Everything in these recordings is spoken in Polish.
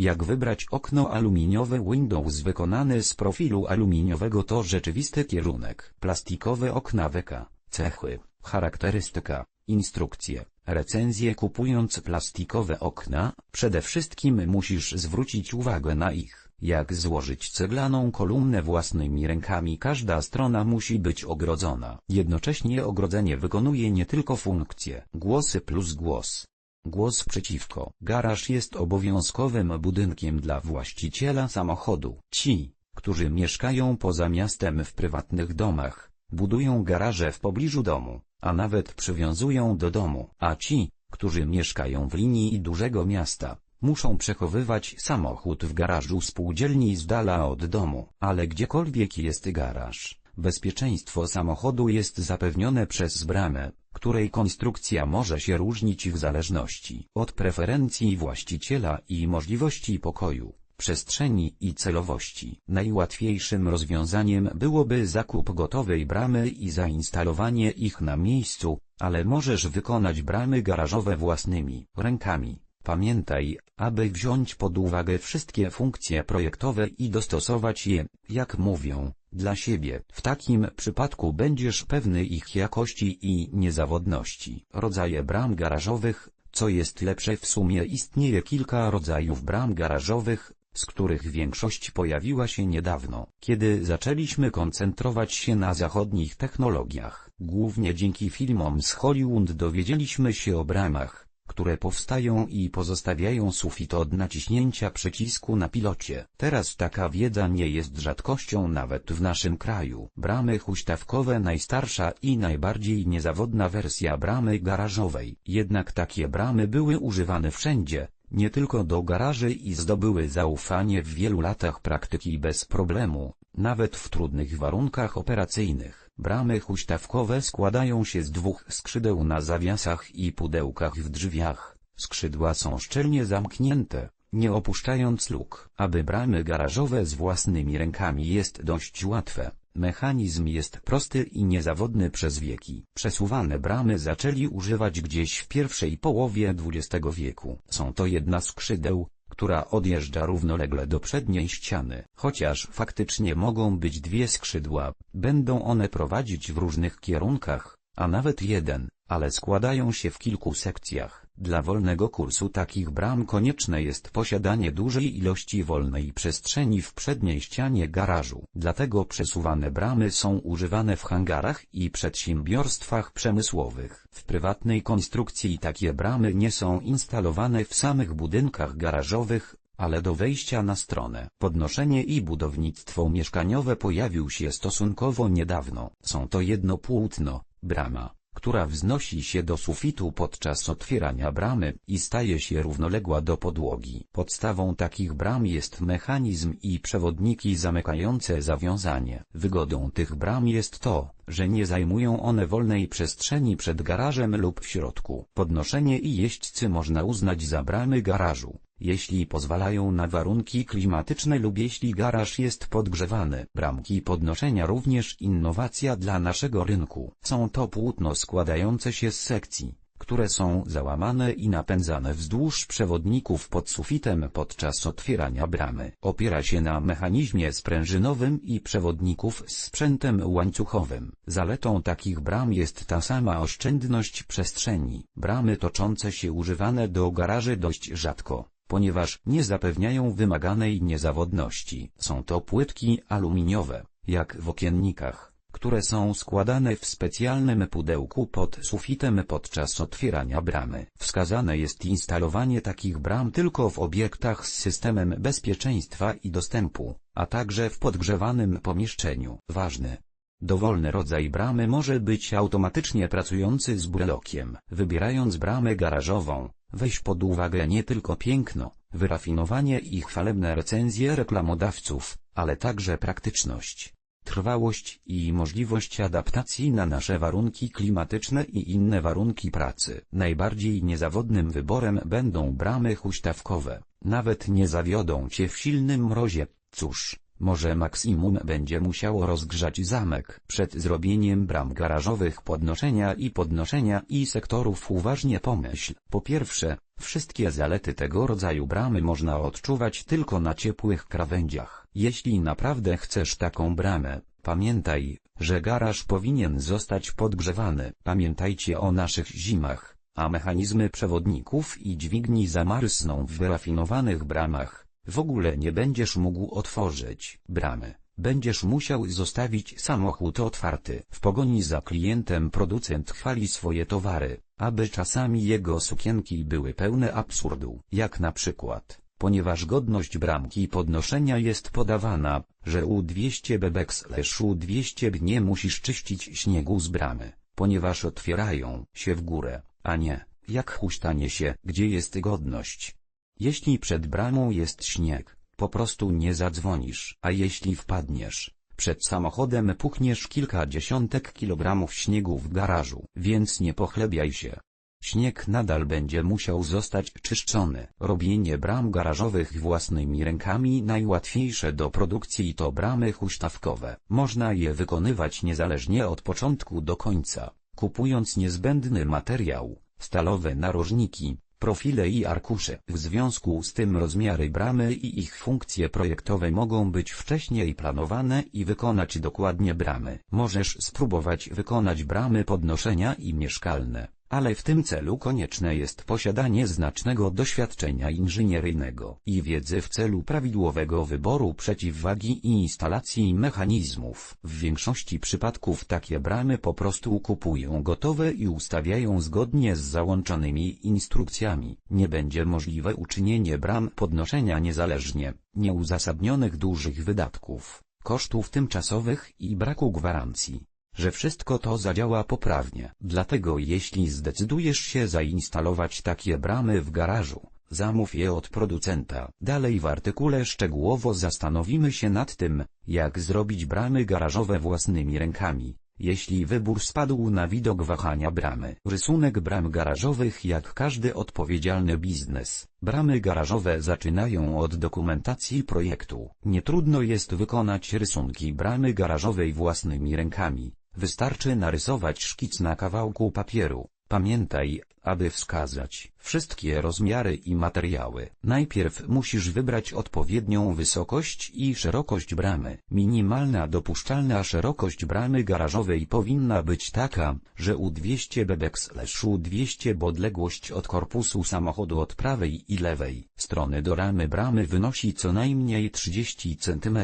Jak wybrać okno aluminiowe Windows wykonane z profilu aluminiowego to rzeczywisty kierunek. Plastikowe okna WK, cechy, charakterystyka, instrukcje, recenzje kupując plastikowe okna, przede wszystkim musisz zwrócić uwagę na ich, jak złożyć ceglaną kolumnę własnymi rękami każda strona musi być ogrodzona. Jednocześnie ogrodzenie wykonuje nie tylko funkcję głosy plus głos, Głos przeciwko. Garaż jest obowiązkowym budynkiem dla właściciela samochodu. Ci, którzy mieszkają poza miastem w prywatnych domach, budują garaże w pobliżu domu, a nawet przywiązują do domu. A ci, którzy mieszkają w linii dużego miasta, muszą przechowywać samochód w garażu spółdzielni z dala od domu. Ale gdziekolwiek jest garaż, bezpieczeństwo samochodu jest zapewnione przez bramę, której konstrukcja może się różnić w zależności od preferencji właściciela i możliwości pokoju, przestrzeni i celowości. Najłatwiejszym rozwiązaniem byłoby zakup gotowej bramy i zainstalowanie ich na miejscu, ale możesz wykonać bramy garażowe własnymi rękami. Pamiętaj, aby wziąć pod uwagę wszystkie funkcje projektowe i dostosować je, jak mówią, dla siebie. W takim przypadku będziesz pewny ich jakości i niezawodności. Rodzaje bram garażowych, co jest lepsze w sumie istnieje kilka rodzajów bram garażowych, z których większość pojawiła się niedawno, kiedy zaczęliśmy koncentrować się na zachodnich technologiach. Głównie dzięki filmom z Hollywood dowiedzieliśmy się o bramach, które powstają i pozostawiają sufit od naciśnięcia przycisku na pilocie. Teraz taka wiedza nie jest rzadkością nawet w naszym kraju. Bramy huśtawkowe najstarsza i najbardziej niezawodna wersja bramy garażowej. Jednak takie bramy były używane wszędzie, nie tylko do garaży i zdobyły zaufanie w wielu latach praktyki bez problemu, nawet w trudnych warunkach operacyjnych. Bramy huśtawkowe składają się z dwóch skrzydeł na zawiasach i pudełkach w drzwiach. Skrzydła są szczelnie zamknięte, nie opuszczając luk. Aby bramy garażowe z własnymi rękami jest dość łatwe. Mechanizm jest prosty i niezawodny przez wieki. Przesuwane bramy zaczęli używać gdzieś w pierwszej połowie XX wieku. Są to jedna skrzydeł, która odjeżdża równolegle do przedniej ściany. Chociaż faktycznie mogą być dwie skrzydła, będą one prowadzić w różnych kierunkach, a nawet jeden, ale składają się w kilku sekcjach. Dla wolnego kursu takich bram konieczne jest posiadanie dużej ilości wolnej przestrzeni w przedniej ścianie garażu. Dlatego przesuwane bramy są używane w hangarach i przedsiębiorstwach przemysłowych. W prywatnej konstrukcji takie bramy nie są instalowane w samych budynkach garażowych, ale do wejścia na stronę. Podnoszenie i budownictwo mieszkaniowe pojawił się stosunkowo niedawno. Są to jedno płótno, brama, która wznosi się do sufitu podczas otwierania bramy i staje się równoległa do podłogi. Podstawą takich bram jest mechanizm i przewodniki zamykające zawiązanie. Wygodą tych bram jest to, że nie zajmują one wolnej przestrzeni przed garażem lub w środku. Podnoszenie i jeźdźcy można uznać za bramy garażu jeśli pozwalają na warunki klimatyczne lub jeśli garaż jest podgrzewany. Bramki podnoszenia również innowacja dla naszego rynku. Są to płótno składające się z sekcji, które są załamane i napędzane wzdłuż przewodników pod sufitem podczas otwierania bramy. Opiera się na mechanizmie sprężynowym i przewodników z sprzętem łańcuchowym. Zaletą takich bram jest ta sama oszczędność przestrzeni. Bramy toczące się używane do garaży dość rzadko ponieważ nie zapewniają wymaganej niezawodności. Są to płytki aluminiowe, jak w okiennikach, które są składane w specjalnym pudełku pod sufitem podczas otwierania bramy. Wskazane jest instalowanie takich bram tylko w obiektach z systemem bezpieczeństwa i dostępu, a także w podgrzewanym pomieszczeniu. Ważny, Dowolny rodzaj bramy może być automatycznie pracujący z brelokiem. Wybierając bramę garażową, weź pod uwagę nie tylko piękno, wyrafinowanie i chwalebne recenzje reklamodawców, ale także praktyczność, trwałość i możliwość adaptacji na nasze warunki klimatyczne i inne warunki pracy. Najbardziej niezawodnym wyborem będą bramy huśtawkowe. Nawet nie zawiodą Cię w silnym mrozie. Cóż, Może maksimum będzie musiało rozgrzać zamek. Przed zrobieniem bram garażowych podnoszenia i podnoszenia i sektorów uważnie pomyśl. Po pierwsze, wszystkie zalety tego rodzaju bramy można odczuwać tylko na ciepłych krawędziach. Jeśli naprawdę chcesz taką bramę, pamiętaj, że garaż powinien zostać podgrzewany. Pamiętajcie o naszych zimach, a mechanizmy przewodników i dźwigni zamarzną w wyrafinowanych bramach. W ogóle nie będziesz mógł otworzyć bramy. Będziesz musiał zostawić samochód otwarty. W pogoni za klientem producent chwali swoje towary, aby czasami jego sukienki były pełne absurdu. Jak na przykład, ponieważ godność bramki podnoszenia jest podawana, że U200 bebek U200 nie musisz czyścić śniegu z bramy, ponieważ otwierają się w górę, a nie, jak huśtanie się, gdzie jest godność. Jeśli przed bramą jest śnieg, po prostu nie zadzwonisz, a jeśli wpadniesz, przed samochodem puchniesz kilka dziesiątek kilogramów śniegu w garażu, więc nie pochlebiaj się. Śnieg nadal będzie musiał zostać czyszczony. Robienie bram garażowych własnymi rękami najłatwiejsze do produkcji to bramy huśtawkowe. Można je wykonywać niezależnie od początku do końca, kupując niezbędny materiał, stalowe narożniki, profile i arkusze. W związku z tym rozmiary bramy i ich funkcje projektowe mogą być wcześniej planowane i wykonać dokładnie bramy. Możesz spróbować wykonać bramy podnoszenia i mieszkalne ale w tym celu konieczne jest posiadanie znacznego doświadczenia inżynieryjnego i wiedzy w celu prawidłowego wyboru przeciwwagi i instalacji mechanizmów. W większości przypadków takie bramy po prostu kupują gotowe i ustawiają zgodnie z załączonymi instrukcjami. Nie będzie możliwe uczynienie bram podnoszenia niezależnie, nieuzasadnionych dużych wydatków, kosztów tymczasowych i braku gwarancji że wszystko to zadziała poprawnie. Dlatego jeśli zdecydujesz się zainstalować takie bramy w garażu, zamów je od producenta. Dalej w artykule szczegółowo zastanowimy się nad tym, jak zrobić bramy garażowe własnymi rękami. Jeśli wybór spadł na widok wahania bramy. Rysunek bram garażowych jak każdy odpowiedzialny biznes. Bramy garażowe zaczynają od dokumentacji projektu. Nie trudno jest wykonać rysunki bramy garażowej własnymi rękami. Wystarczy narysować szkic na kawałku papieru. Pamiętaj, aby wskazać wszystkie rozmiary i materiały. Najpierw musisz wybrać odpowiednią wysokość i szerokość bramy. Minimalna dopuszczalna szerokość bramy garażowej powinna być taka, że U200 bebek U200 odległość od korpusu samochodu od prawej i lewej strony do ramy bramy wynosi co najmniej 30 cm.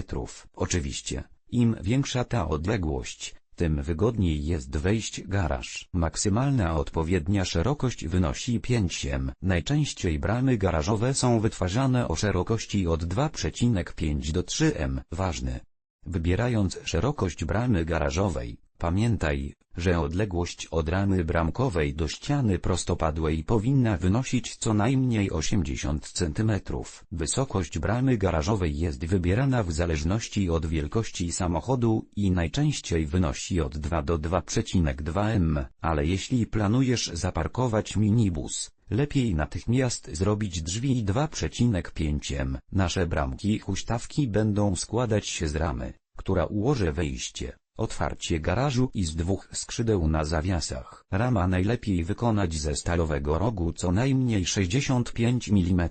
Oczywiście, im większa ta odległość, tym wygodniej jest wejść garaż. Maksymalna odpowiednia szerokość wynosi 5 m. Najczęściej bramy garażowe są wytwarzane o szerokości od 2,5 do 3 m. Ważne. Wybierając szerokość bramy garażowej, Pamiętaj, że odległość od ramy bramkowej do ściany prostopadłej powinna wynosić co najmniej 80 cm. Wysokość bramy garażowej jest wybierana w zależności od wielkości samochodu i najczęściej wynosi od 2 do 2,2 m, ale jeśli planujesz zaparkować minibus, lepiej natychmiast zrobić drzwi 2,5 m. Nasze bramki huśtawki będą składać się z ramy, która ułoży wejście Otwarcie garażu i z dwóch skrzydeł na zawiasach. Rama najlepiej wykonać ze stalowego rogu co najmniej 65 mm.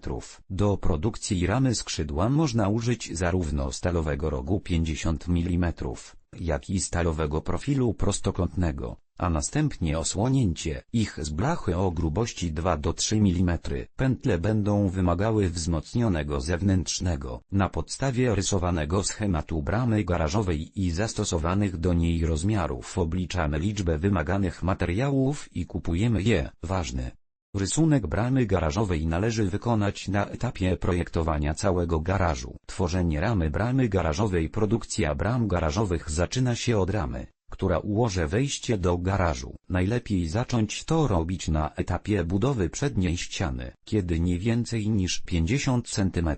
Do produkcji ramy skrzydła można użyć zarówno stalowego rogu 50 mm, jak i stalowego profilu prostokątnego a następnie osłonięcie ich z blachy o grubości 2 do 3 mm. Pętle będą wymagały wzmocnionego zewnętrznego, na podstawie rysowanego schematu bramy garażowej i zastosowanych do niej rozmiarów obliczamy liczbę wymaganych materiałów i kupujemy je. Ważne. Rysunek bramy garażowej należy wykonać na etapie projektowania całego garażu. Tworzenie ramy bramy garażowej Produkcja bram garażowych zaczyna się od ramy która ułoży wejście do garażu. Najlepiej zacząć to robić na etapie budowy przedniej ściany, kiedy nie więcej niż 50 cm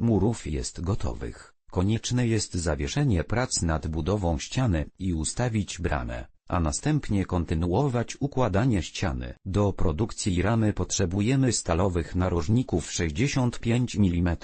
murów jest gotowych. Konieczne jest zawieszenie prac nad budową ściany i ustawić bramę a następnie kontynuować układanie ściany. Do produkcji ramy potrzebujemy stalowych narożników 65 mm,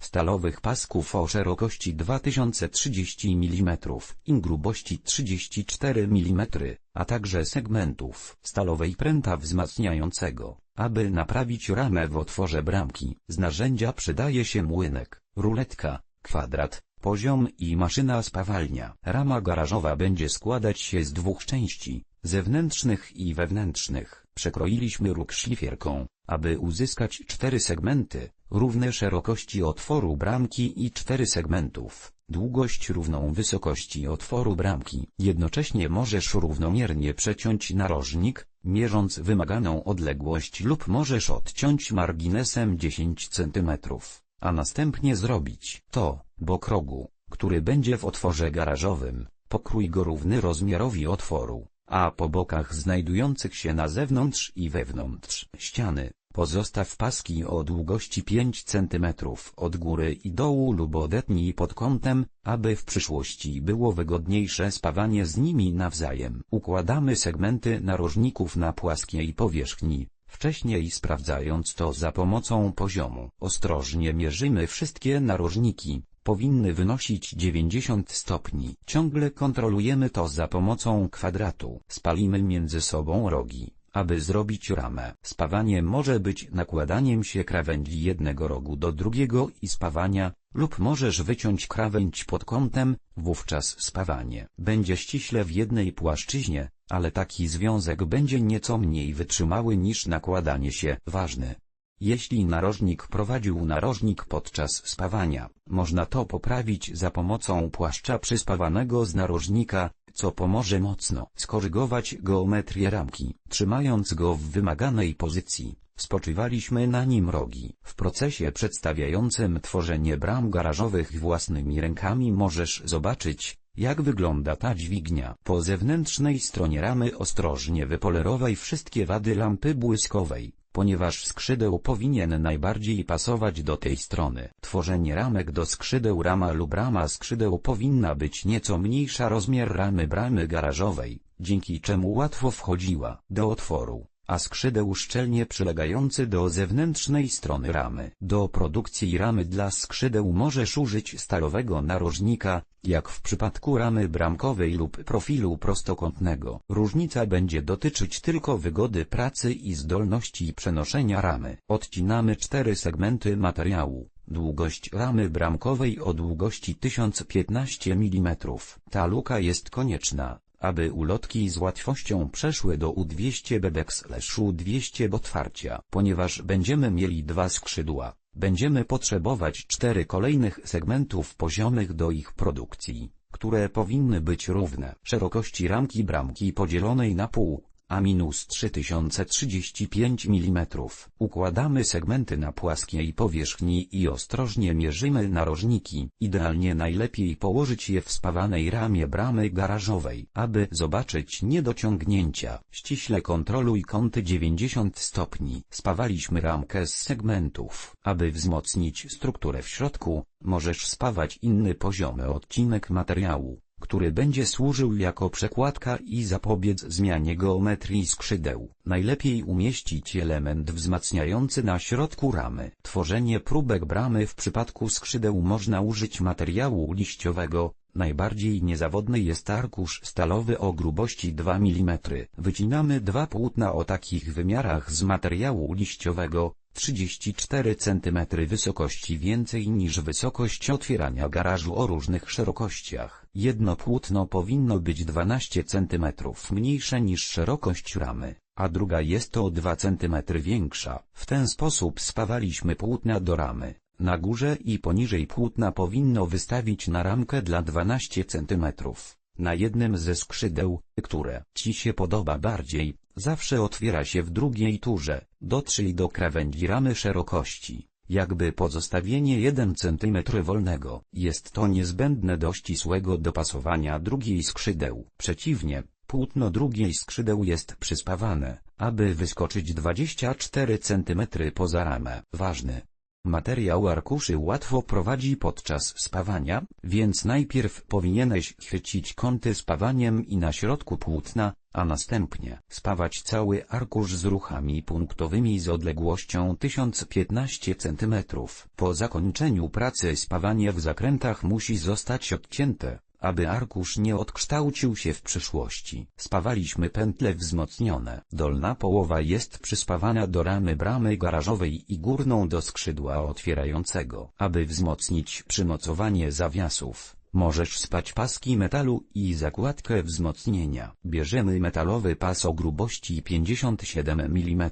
stalowych pasków o szerokości 2030 mm i grubości 34 mm, a także segmentów stalowej pręta wzmacniającego, aby naprawić ramę w otworze bramki. Z narzędzia przydaje się młynek, ruletka, kwadrat, poziom i maszyna spawalnia. Rama garażowa będzie składać się z dwóch części, zewnętrznych i wewnętrznych. Przekroiliśmy róg szlifierką, aby uzyskać cztery segmenty, równe szerokości otworu bramki i cztery segmentów, długość równą wysokości otworu bramki. Jednocześnie możesz równomiernie przeciąć narożnik, mierząc wymaganą odległość lub możesz odciąć marginesem 10 cm, a następnie zrobić to, bok rogu, który będzie w otworze garażowym, pokrój go równy rozmiarowi otworu, a po bokach znajdujących się na zewnątrz i wewnątrz ściany, Pozostaw paski o długości 5 cm od góry i dołu lub odetnij pod kątem, aby w przyszłości było wygodniejsze spawanie z nimi nawzajem. Układamy segmenty narożników na płaskiej powierzchni, wcześniej sprawdzając to za pomocą poziomu. Ostrożnie mierzymy wszystkie narożniki, powinny wynosić 90 stopni. Ciągle kontrolujemy to za pomocą kwadratu. Spalimy między sobą rogi aby zrobić ramę. Spawanie może być nakładaniem się krawędzi jednego rogu do drugiego i spawania, lub możesz wyciąć krawędź pod kątem, wówczas spawanie będzie ściśle w jednej płaszczyźnie, ale taki związek będzie nieco mniej wytrzymały niż nakładanie się. Ważny. Jeśli narożnik prowadził narożnik podczas spawania, można to poprawić za pomocą płaszcza przyspawanego z narożnika, co pomoże mocno skorygować geometrię ramki. Trzymając go w wymaganej pozycji, spoczywaliśmy na nim rogi. W procesie przedstawiającym tworzenie bram garażowych własnymi rękami możesz zobaczyć, jak wygląda ta dźwignia. Po zewnętrznej stronie ramy ostrożnie wypolerowaj wszystkie wady lampy błyskowej ponieważ skrzydeł powinien najbardziej pasować do tej strony. Tworzenie ramek do skrzydeł rama lub rama skrzydeł powinna być nieco mniejsza rozmiar ramy bramy garażowej, dzięki czemu łatwo wchodziła do otworu a skrzydeł szczelnie przylegający do zewnętrznej strony ramy. Do produkcji ramy dla skrzydeł możesz użyć stalowego narożnika, jak w przypadku ramy bramkowej lub profilu prostokątnego. Różnica będzie dotyczyć tylko wygody pracy i zdolności przenoszenia ramy. Odcinamy cztery segmenty materiału. Długość ramy bramkowej o długości 1015 mm. Ta luka jest konieczna, aby ulotki z łatwością przeszły do U200 backslash U200 otwarcia. Ponieważ będziemy mieli dwa skrzydła, będziemy potrzebować cztery kolejnych segmentów poziomych do ich produkcji, które powinny być równe szerokości ramki bramki podzielonej na pół, a minus 3035 mm. Układamy segmenty na płaskiej powierzchni i ostrożnie mierzymy narożniki. Idealnie najlepiej położyć je w spawanej ramie bramy garażowej. Aby zobaczyć niedociągnięcia, ściśle kontroluj kąty 90 stopni. Spawaliśmy ramkę z segmentów. Aby wzmocnić strukturę w środku, możesz spawać inny poziomy odcinek materiału który będzie służył jako przekładka i zapobiec zmianie geometrii skrzydeł. Najlepiej umieścić element wzmacniający na środku ramy. Tworzenie próbek bramy w przypadku skrzydeł można użyć materiału liściowego, Najbardziej niezawodny jest arkusz stalowy o grubości 2 mm. Wycinamy dwa płótna o takich wymiarach z materiału liściowego, 34 cm wysokości więcej niż wysokość otwierania garażu o różnych szerokościach. Jedno płótno powinno być 12 cm mniejsze niż szerokość ramy, a druga jest o 2 cm większa. W ten sposób spawaliśmy płótna do ramy. Na górze i poniżej płótna powinno wystawić na ramkę dla 12 cm. Na jednym ze skrzydeł, które Ci się podoba bardziej, zawsze otwiera się w drugiej turze, dotrzyj do krawędzi ramy szerokości, jakby pozostawienie 1 cm wolnego. Jest to niezbędne do ścisłego dopasowania drugiej skrzydeł. Przeciwnie, płótno drugiej skrzydeł jest przyspawane, aby wyskoczyć 24 cm poza ramę. Ważny, Materiał arkuszy łatwo prowadzi podczas spawania, więc najpierw powinieneś chwycić kąty spawaniem i na środku płótna, a następnie spawać cały arkusz z ruchami punktowymi z odległością 1015 cm. Po zakończeniu pracy spawanie w zakrętach musi zostać odcięte, aby arkusz nie odkształcił się w przyszłości. Spawaliśmy pętle wzmocnione. Dolna połowa jest przyspawana do ramy bramy garażowej i górną do skrzydła otwierającego. Aby wzmocnić przymocowanie zawiasów, możesz spać paski metalu i zakładkę wzmocnienia. Bierzemy metalowy pas o grubości 57 mm.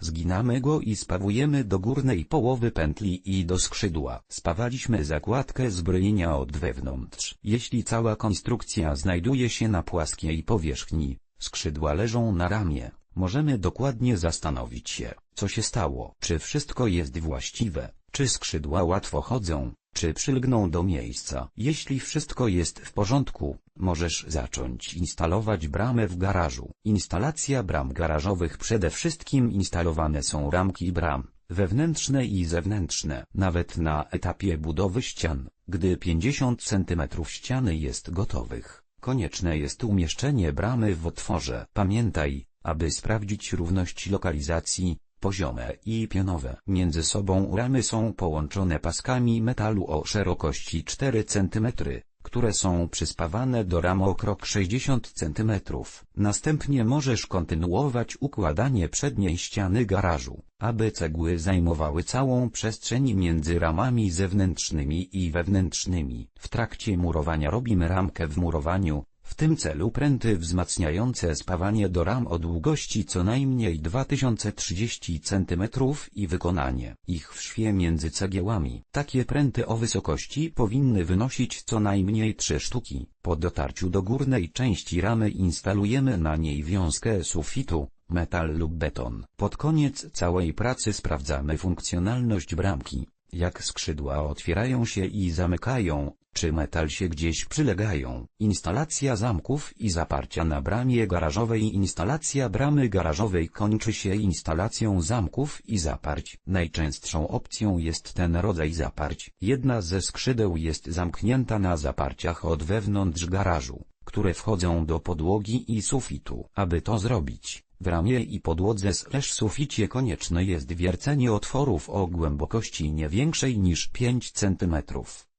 Zginamy go i spawujemy do górnej połowy pętli i do skrzydła. Spawaliśmy zakładkę zbrojenia od wewnątrz. Jeśli cała konstrukcja znajduje się na płaskiej powierzchni, skrzydła leżą na ramię, możemy dokładnie zastanowić się, co się stało. Czy wszystko jest właściwe, czy skrzydła łatwo chodzą, czy przylgną do miejsca. Jeśli wszystko jest w porządku, możesz zacząć instalować bramę w garażu. Instalacja bram garażowych Przede wszystkim instalowane są ramki bram, wewnętrzne i zewnętrzne. Nawet na etapie budowy ścian, gdy 50 cm ściany jest gotowych, konieczne jest umieszczenie bramy w otworze. Pamiętaj, aby sprawdzić równość lokalizacji, poziome i pionowe. Między sobą ramy są połączone paskami metalu o szerokości 4 cm, które są przyspawane do ram o krok 60 cm. Następnie możesz kontynuować układanie przedniej ściany garażu, aby cegły zajmowały całą przestrzeń między ramami zewnętrznymi i wewnętrznymi. W trakcie murowania robimy ramkę w murowaniu, w tym celu pręty wzmacniające spawanie do ram o długości co najmniej 2030 cm i wykonanie ich w szwie między cegiełami. Takie pręty o wysokości powinny wynosić co najmniej 3 sztuki. Po dotarciu do górnej części ramy instalujemy na niej wiązkę sufitu, metal lub beton. Pod koniec całej pracy sprawdzamy funkcjonalność bramki, jak skrzydła otwierają się i zamykają, czy metal się gdzieś przylegają. Instalacja zamków i zaparcia na bramie garażowej Instalacja bramy garażowej kończy się instalacją zamków i zaparć. Najczęstszą opcją jest ten rodzaj zaparć. Jedna ze skrzydeł jest zamknięta na zaparciach od wewnątrz garażu, które wchodzą do podłogi i sufitu. Aby to zrobić, w ramie i podłodze slash suficie konieczne jest wiercenie otworów o głębokości nie większej niż 5 cm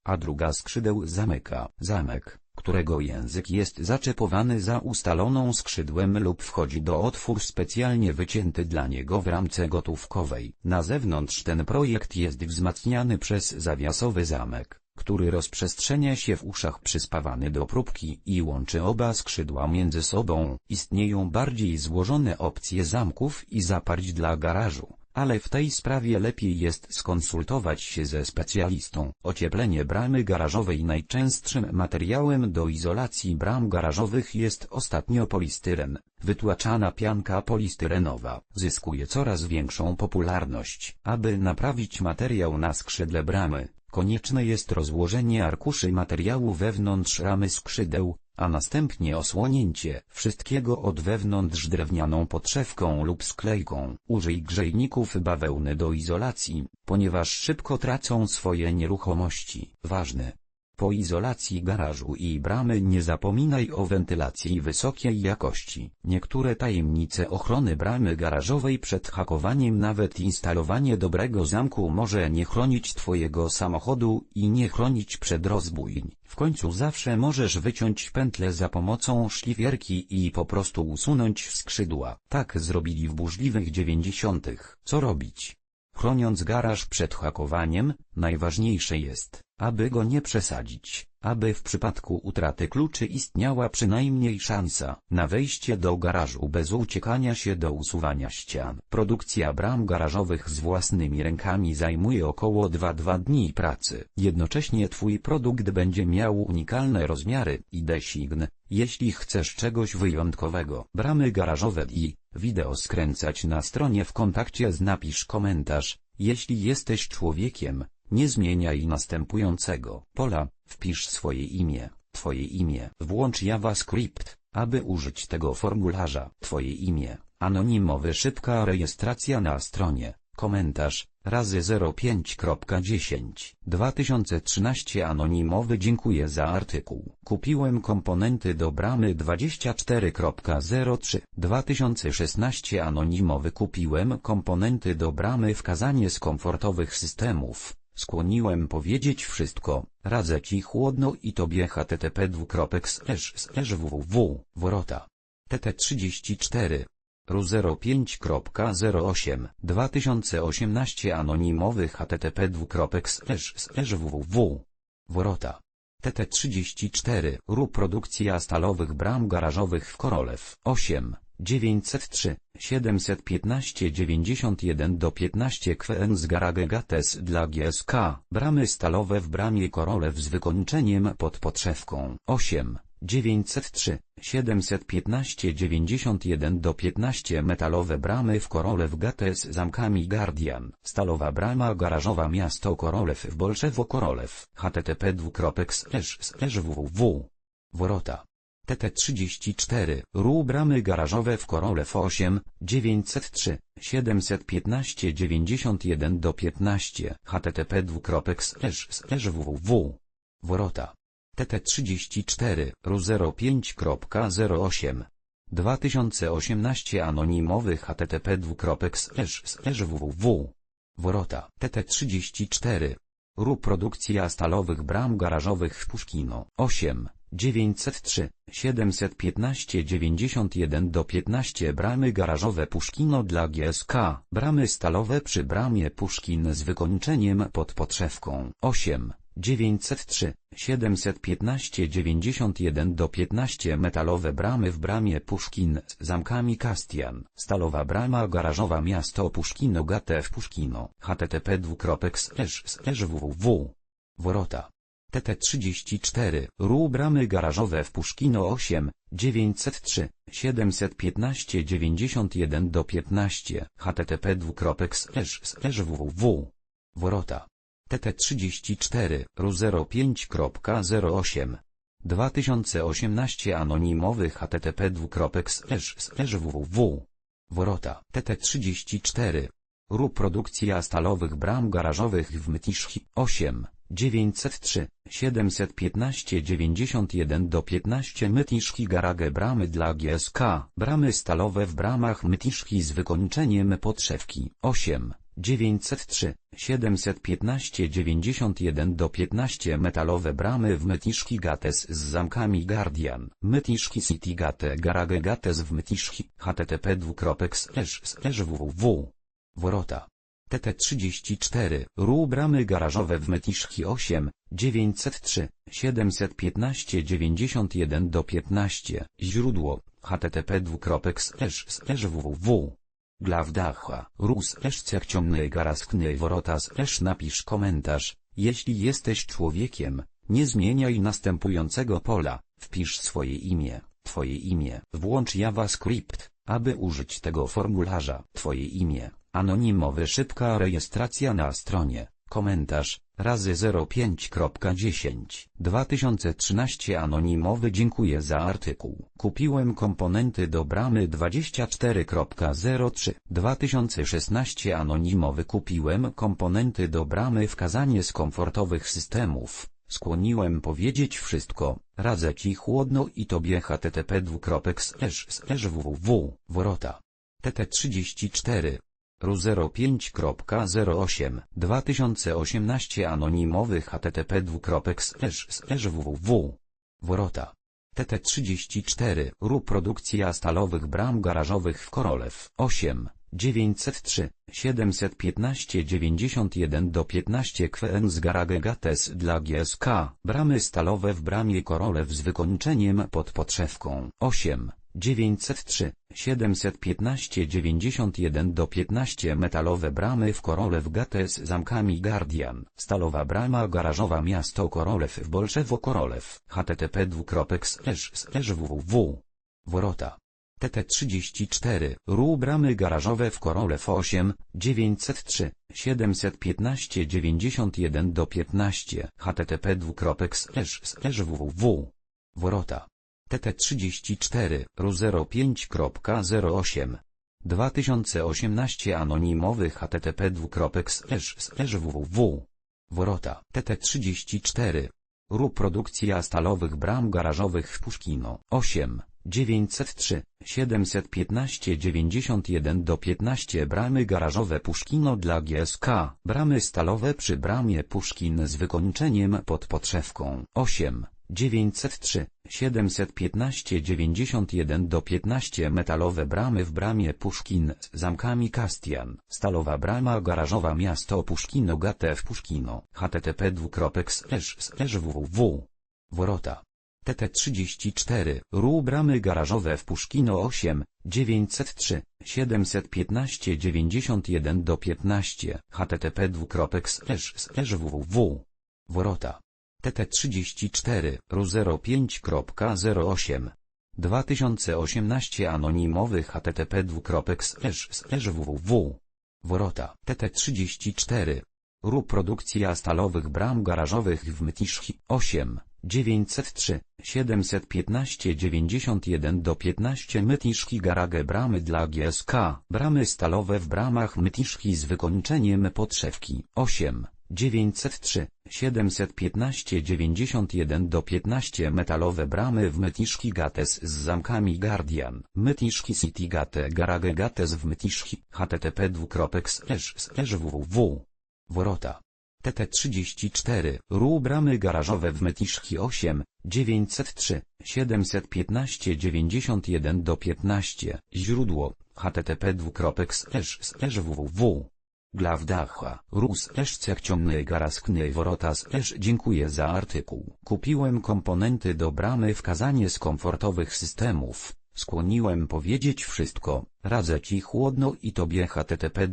a druga skrzydeł zamyka. Zamek, którego język jest zaczepowany za ustaloną skrzydłem lub wchodzi do otwór specjalnie wycięty dla niego w ramce gotówkowej. Na zewnątrz ten projekt jest wzmacniany przez zawiasowy zamek który rozprzestrzenia się w uszach przyspawany do próbki i łączy oba skrzydła między sobą. Istnieją bardziej złożone opcje zamków i zaparć dla garażu ale w tej sprawie lepiej jest skonsultować się ze specjalistą. Ocieplenie bramy garażowej Najczęstszym materiałem do izolacji bram garażowych jest ostatnio polistyren. Wytłaczana pianka polistyrenowa zyskuje coraz większą popularność. Aby naprawić materiał na skrzydle bramy, konieczne jest rozłożenie arkuszy materiału wewnątrz ramy skrzydeł, a następnie osłonięcie wszystkiego od wewnątrz drewnianą podszewką lub sklejką. Użyj grzejników bawełny do izolacji, ponieważ szybko tracą swoje nieruchomości. Ważne, po izolacji garażu i bramy nie zapominaj o wentylacji wysokiej jakości. Niektóre tajemnice ochrony bramy garażowej przed hakowaniem nawet instalowanie dobrego zamku może nie chronić Twojego samochodu i nie chronić przed rozbójń. W końcu zawsze możesz wyciąć pętlę za pomocą szlifierki i po prostu usunąć skrzydła. Tak zrobili w burzliwych dziewięćdziesiątych. Co robić? Chroniąc garaż przed hakowaniem, najważniejsze jest, aby go nie przesadzić, aby w przypadku utraty kluczy istniała przynajmniej szansa na wejście do garażu bez uciekania się do usuwania ścian. Produkcja bram garażowych z własnymi rękami zajmuje około 2-2 dni pracy. Jednocześnie Twój produkt będzie miał unikalne rozmiary i design, jeśli chcesz czegoś wyjątkowego. Bramy garażowe i wideo skręcać na stronie w kontakcie z napisz komentarz, jeśli jesteś człowiekiem, nie zmieniaj następującego pola, wpisz swoje imię, twoje imię. Włącz JavaScript, aby użyć tego formularza. Twoje imię, anonimowy szybka rejestracja na stronie, Komentarz, razy 05.10, 2013 Anonimowy dziękuję za artykuł. Kupiłem komponenty do bramy 24.03, 2016 Anonimowy kupiłem komponenty do bramy w Kazanie z komfortowych systemów. Skłoniłem powiedzieć wszystko, radzę ci chłodno i tobie http www, worota. TT34 RU 05.08 2018 Anonimowy http www. Worota. TT34 RU Produkcja stalowych bram garażowych w Korolew 8 903 715 91 do 15 KWN z Garage Gates dla GSK Bramy stalowe w bramie Korolew z wykończeniem pod podszewką 8 903 715 91 do 15 Metalowe bramy w Korolew Gates z zamkami Guardian. Stalowa brama garażowa miasto Korolew w Bolszewo Korolew. Http www. Worota TT34 RU bramy garażowe w Korolew 8 903 715 91 do 15 http www. Worota TT34 RU 05.08 2018 Anonimowy http www. Worota TT34 RU Produkcja stalowych bram garażowych w Puszkino. 8 903 715 91 do 15 Bramy garażowe Puszkino dla GSK Bramy stalowe przy bramie Puszkin z wykończeniem pod podszewką. 8 903 715 91 do 15 Metalowe bramy w bramie Puszkin z zamkami Kastian. Stalowa brama garażowa miasto Puszkino Gate w Puszkino. Http www. Worota. TT34 RU bramy garażowe w Puszkino 8 903 715 91 do 15 http www. Worota TT34 RU 05.08 2018 Anonimowy http www. Worota TT34 RU Produkcja stalowych bram garażowych w Mytiszchi 8 903 715 91 do 15 Mytiszchi Garage bramy dla GSK Bramy stalowe w bramach Mytiszchi z wykończeniem podszewki. 8 903 715 91 do 15 Metalowe bramy w Mytiszki Gates z zamkami Guardian Mytiszki City Gate Garage Gates w Mytiszki http www. Worota TT34 RU bramy garażowe w Mytiszki 8 903 715 91 do 15 Źródło http www. Dla wdacha, rus eszcek ciągny garaskny worotas esz napisz komentarz, jeśli jesteś człowiekiem, nie zmieniaj następującego pola, wpisz swoje imię, twoje imię, włącz JavaScript, aby użyć tego formularza, twoje imię, anonimowy szybka rejestracja na stronie, komentarz, razy 05.10 2013 Anonimowy dziękuję za artykuł. Kupiłem komponenty do bramy 24.03 2016 Anonimowy kupiłem komponenty do bramy w Kazanie z komfortowych systemów. Skłoniłem powiedzieć wszystko, radzę ci chłodno i tobie http www. Worota. TT34 RU 05.08 2018 Anonimowy http www. Worota TT34 RU Produkcja stalowych bram garażowych w Korolew 8 903 715 91 do 15 KWN z Garage Gates dla GSK Bramy stalowe w bramie Korolew z wykończeniem pod podszewką 8 903 715 91 do 15 Metalowe bramy w Korolew Gates z zamkami Guardian. Stalowa brama garażowa miasto Korolew w Bolszewo Korolew http www. Worota TT34 RU bramy garażowe w Korolew 8 903 715 91 do 15 http www. Worota TT34 RU 05.08 2018 anonimowy http www Worota TT34 RU produkcja stalowych bram garażowych w Puszkino 8 903 715 91 do 15 bramy garażowe Puszkino dla GSK bramy stalowe przy bramie Puszkin z wykończeniem pod podszewką 8 903 715 91 do 15 metalowe bramy w bramie Puszkin z zamkami Kastian. Stalowa brama garażowa miasto Puszkino w Puszkino. Http www Worota. TT34 RU bramy garażowe w Puszkino 8 903 715 91 do 15 http www Worota TT34 RU 05.08 2018 anonimowy http www Worota TT34 RU produkcja stalowych bram garażowych w Mytiszchi 8 903 715 91 do 15 Mytiszki. Garage bramy dla GSK bramy stalowe w bramach Mytiszki z wykończeniem podszewki. 8 903 715 91 do 15 metalowe bramy w Mytiszki Gates z zamkami Guardian Mytiszki City Gate Garage Gates w Mytiszki http www Worota TT34 RU bramy garażowe w Mytiszki 8 903 715 91 do 15 źródło http www Glawdacha, Rus Eszcek ciągny garaskny worotas Esz dziękuję za artykuł. Kupiłem komponenty do bramy w kazanie z komfortowych systemów. Skłoniłem powiedzieć wszystko, radzę ci chłodno i tobie http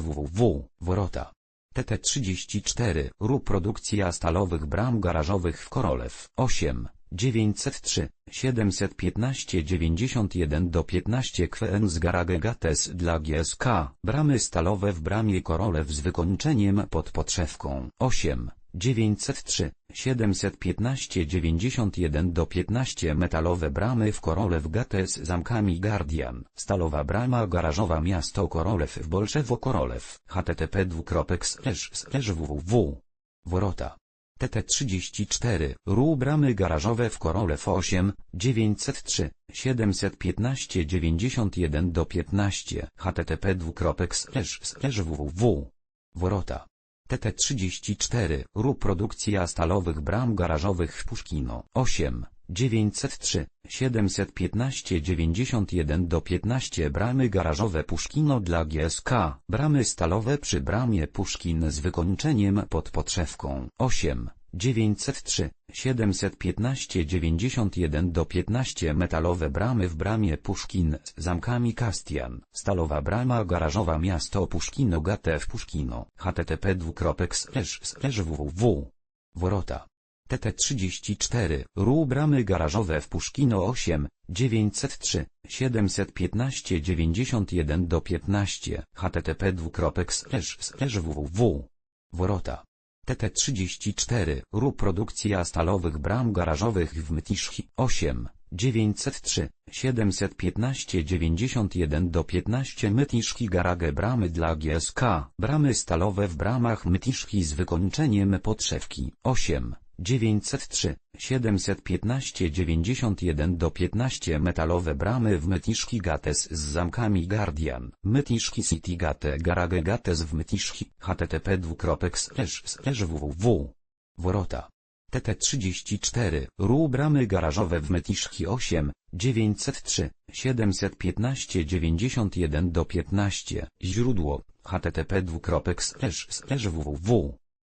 www. Worota TT34 RU produkcja stalowych bram garażowych w Korolew. 8 903 715 91 do 15 KWN z Garage Gates dla GSK bramy stalowe w bramie Korolew z wykończeniem pod podszewką. 8 903 715 91 do 15 metalowe bramy w Korolew Gates z zamkami Guardian. Stalowa brama garażowa miasto Korolew w Bolszewo Korolew http www Worota TT34 RU bramy garażowe w Korolew 8 903 715 91 do 15 http www Worota TT34 RU produkcja stalowych bram garażowych w Puszkino 8 903 715 91 do 15 bramy garażowe Puszkino dla GSK bramy stalowe przy bramie Puszkin z wykończeniem pod podszewką. 8 903 715 91 do 15 metalowe bramy w bramie Puszkin z zamkami Kastian stalowa brama garażowa miasto Puszkino w Puszkino. Http www Worota TT34 RU bramy garażowe w Puszkino 8 903 715 91 do 15 http www Worota TT34 RU produkcja stalowych bram garażowych w Mytiszchi 8 903 715 91 do 15 Mytiszki Garage bramy dla GSK bramy stalowe w bramach Mytiszki z wykończeniem podszewki 8 903 715 91 do 15 metalowe bramy w Mytiszki Gates z zamkami Guardian Mytiszki City Gate Garage Gates w Mytiszki http www Worota TT34 RU bramy garażowe w Mytiszki 8 903 715 91 do 15 źródło. Http www